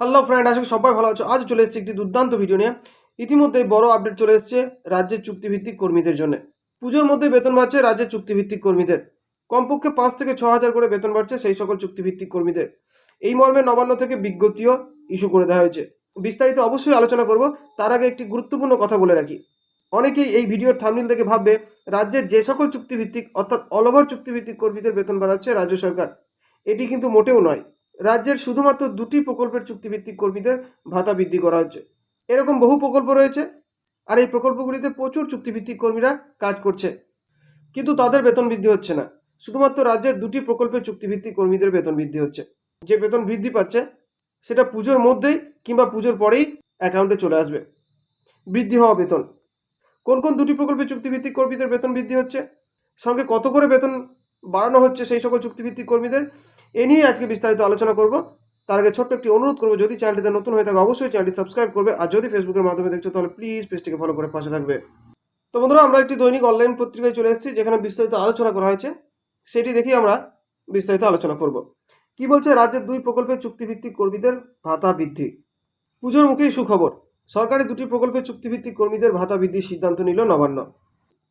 Hello friend আশা সবাই ভালো আছো। আজ চলে এসেছি একটি দুর্দান্ত ভিডিও নিয়ে। ইতিমধ্যে বড় আপডেট চলে এসেছে রাজ্যের চুক্তিভিত্তিক কর্মীদের জন্য। পুজোর মধ্যে বেতন বাড়ছে রাজ্যের চুক্তিভিত্তিক কর্মীদের। কমপক্ষে পাঁচ থেকে ছ হাজার করে বেতন বাড়ছে সেই সকল চুক্তিভিত্তিক কর্মীদের। এই মর্মে নবান্ন থেকে বিজ্ঞপ্তিও ইস্যু করে দেওয়া হয়েছে। বিস্তারিত অবশ্যই আলোচনা করব। তার আগে একটি গুরুত্বপূর্ণ কথা বলে রাখি। অনেকেই এই ভিডিওর থামনিল থেকে ভাববে, রাজ্যের যে সকল চুক্তিভিত্তিক, অর্থাৎ অল ওভার চুক্তিভিত্তিক কর্মীদের বেতন বাড়াচ্ছে রাজ্য সরকার। এটি কিন্তু মোটেও নয়। রাজ্যের শুধুমাত্র দুটি প্রকল্পের চুক্তিভিত্তিক কর্মীদের ভাতা বৃদ্ধি করা হচ্ছে। এরকম বহু প্রকল্প রয়েছে আর এই প্রকল্পগুলিতে প্রচুর চুক্তিভিত্তিক কর্মীরা কাজ করছে। কিন্তু তাদের বেতন বৃদ্ধি হচ্ছে না। শুধুমাত্র রাজ্যের দুটি প্রকল্পের চুক্তিভিত্তিক কর্মীদের বেতন বৃদ্ধি হচ্ছে। যে বেতন বৃদ্ধি পাচ্ছে, সেটা পুজোর মধ্যেই কিংবা পুজোর পরেই অ্যাকাউন্টে চলে আসবে। বৃদ্ধি হওয়া বেতন। কোন কোন দুটি প্রকল্পের চুক্তিভিত্তিক কর্মীদের বেতন বৃদ্ধি হচ্ছে? সঙ্গে কত করে বেতন বাড়ানো হচ্ছে সেই সকল চুক্তিভিত্তিক কর্মীদের? এ নিয়ে আজকে বিস্তারিত আলোচনা করব। তার আগে ছোট্ট একটি অনুরোধ করব, যদি চ্যানেলটিতে নতুন হয়ে থাকে অবশ্যই চ্যানেলটি সাবস্ক্রাইব করবে, আর যদি ফেসবুকের মাধ্যমে দেখছ তাহলে প্লিজ পেজটিকে ফলো করে পাশে থাকবে। তো বন্ধুরা, আমরা একটি দৈনিক অনলাইন পত্রিকায় চলে এসেছি, যেখানে বিস্তারিত আলোচনা করা হয়েছে। সেটি দেখেই আমরা বিস্তারিত আলোচনা করব। কি বলছে রাজ্যের দুই প্রকল্পের চুক্তিভিত্তিক কর্মীদের ভাতা বৃদ্ধি? পুজোর মুখেই সুখবর সরকারি দুটি প্রকল্পের চুক্তিভিত্তিক কর্মীদের ভাতা বৃদ্ধির সিদ্ধান্ত নিল নবান্ন।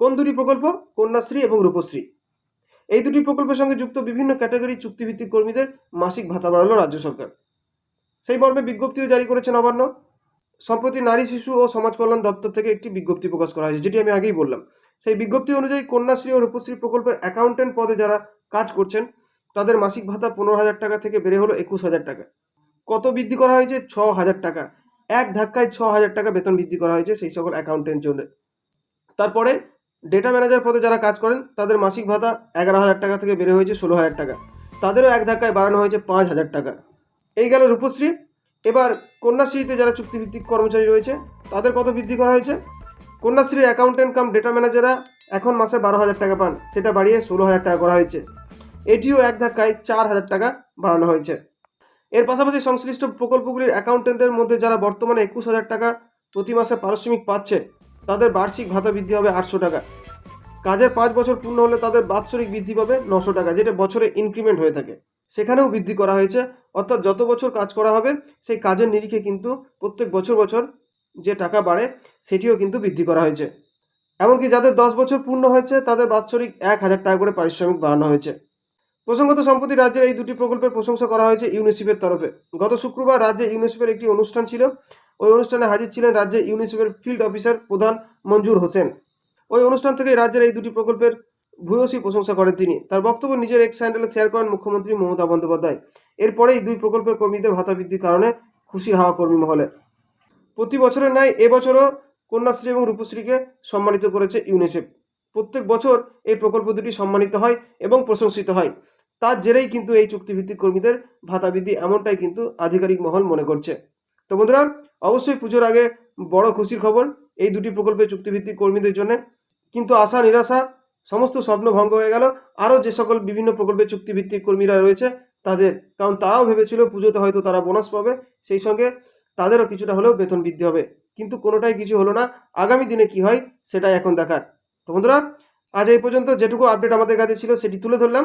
কোন দুটি প্রকল্প? কন্যাশ্রী এবং রূপশ্রী। এই দুটি প্রকল্পের সঙ্গে যুক্ত বিভিন্ন ক্যাটাগরি চুক্তিভিত্তিক কর্মীদের মাসিক ভাতা বাড়ালো রাজ্য সরকার। সেই মর্মে বিজ্ঞপ্তিও জারি করেছে নবান্ন। সম্প্রতি নারী, শিশু ও সমাজ কল্যাণ দপ্তর থেকে একটি বিজ্ঞপ্তি প্রকাশ করা হয়েছে, যেটি আমি আগেই বললাম। সেই বিজ্ঞপ্তি অনুযায়ী কন্যাশ্রী ও রূপশ্রী প্রকল্পের অ্যাকাউন্টেন্ট পদে যারা কাজ করছেন, তাদের মাসিক ভাতা পনেরো হাজার টাকা থেকে বেড়ে হলো একুশ হাজার টাকা। কত বৃদ্ধি করা হয়েছে? ছ হাজার টাকা। এক ধাক্কায় ছ হাজার টাকা বেতন বৃদ্ধি করা হয়েছে সেই সকল অ্যাকাউন্টেন্ট জন্য। তারপরে ডেটা ম্যানেজার পদে যারা কাজ করেন, তাদের মাসিক ভাতা এগারো হাজার টাকা থেকে বেড়ে হয়েছে ষোলো হাজার টাকা। তাদেরও এক ধাক্কায় বাড়ানো হয়েছে পাঁচ হাজার টাকা। এই গেল রূপশ্রী। এবার কন্যাশ্রীতে যারা চুক্তিভিত্তিক কর্মচারী রয়েছে, তাদের কত বৃদ্ধি করা হয়েছে? কন্যাশ্রী অ্যাকাউন্টেন্ট কাম ডেটা ম্যানেজাররা এখন মাসে বারো হাজার টাকা পান। সেটা বাড়িয়ে ষোলো হাজার টাকা করা হয়েছে। এটিও এক ধাক্কায় চার হাজার টাকা বাড়ানো হয়েছে। এর পাশাপাশি সংশ্লিষ্ট প্রকল্পগুলির অ্যাকাউন্টেন্টদের মধ্যে যারা বর্তমানে একুশ হাজার টাকা প্রতি মাসে পারিশ্রমিক পাচ্ছে তাদের বার্ষিক ভাতা বৃদ্ধি হবে আটশো টাকা। কাজের পাঁচ বছর পূর্ণ হলে তাদের বাৎসরিক বৃদ্ধি পাবে নশো টাকা, যেটা বছরে ইনক্রিমেন্ট হয়ে থাকে। সেখানেও বৃদ্ধি করা হয়েছে, অর্থাৎ যত বছর কাজ করা হবে, সেই কাজের নিরিখে কিন্তু প্রত্যেক বছর বছর যে টাকা বাড়ে, সেটিও কিন্তু বৃদ্ধি করা হয়েছে। এমনকি যাদের দশ বছর পূর্ণ হয়েছে, তাদের বাৎসরিক এক হাজার টাকা করে পারিশ্রমিক বাড়ানো হয়েছে। প্রসঙ্গত সম্প্রতি রাজ্যের এই দুটি প্রকল্পের প্রশংসা করা হয়েছে ইউনিসেফের তরফে। গত শুক্রবার রাজ্যে ইউনিসেফের একটি অনুষ্ঠান ছিল ওই অনুষ্ঠানে হাজির ছিলেন রাজ্যে ইউনিসেফের ফিল্ড অফিসার প্রধান মঞ্জুর হোসেন। ওই অনুষ্ঠান থেকে রাজ্যের এই দুটি প্রকল্পের ভূয়সী প্রশংসা করেন তিনি। তার বক্তব্য নিজের এক্স হ্যান্ডেলে শেয়ার করেন মুখ্যমন্ত্রী মমতা বন্দ্যোপাধ্যায়। এরপরেই দুই প্রকল্পের কর্মীদের ভাতা বৃদ্ধির কারণে খুশি হাওয়া কর্মী মহলে। প্রতি বছরের ন্যায় এবছরও কন্যাশ্রী এবং রূপশ্রীকে সম্মানিত করেছে ইউনিসেফ। প্রত্যেক বছর এই প্রকল্প দুটি সম্মানিত হয় এবং প্রশংসিত হয়। তার জেরেই কিন্তু এই চুক্তিভিত্তিক কর্মীদের ভাতা বৃদ্ধি এমনটাই কিন্তু আধিকারিক মহল মনে করছে। তো বন্ধুরা অবশ্যই পুজোর আগে বড় খুশির খবর, এই দুটি প্রকল্পে চুক্তিভিত্তিক কর্মীদের জন্য। কিন্তু আশা, নিরাশা, সমস্ত স্বপ্ন ভঙ্গ হয়ে গেল। আরও যে সকল বিভিন্ন প্রকল্পে চুক্তিভিত্তিক কর্মীরা রয়েছে, তাদের কারণ তারাও ভেবেছিল পুজোতে হয়তো তারা বোনাস পাবে। সেই সঙ্গে তাদেরও কিছুটা হলেও বেতন বৃদ্ধি হবে। কিন্তু কোনোটাই কিছু হলো না। আগামী দিনে কি হয়, সেটাই এখন দেখার। তো বন্ধুরা, আজ এই পর্যন্ত যেটুকু আপডেট আমাদের কাছে ছিল, সেটি তুলে ধরলাম।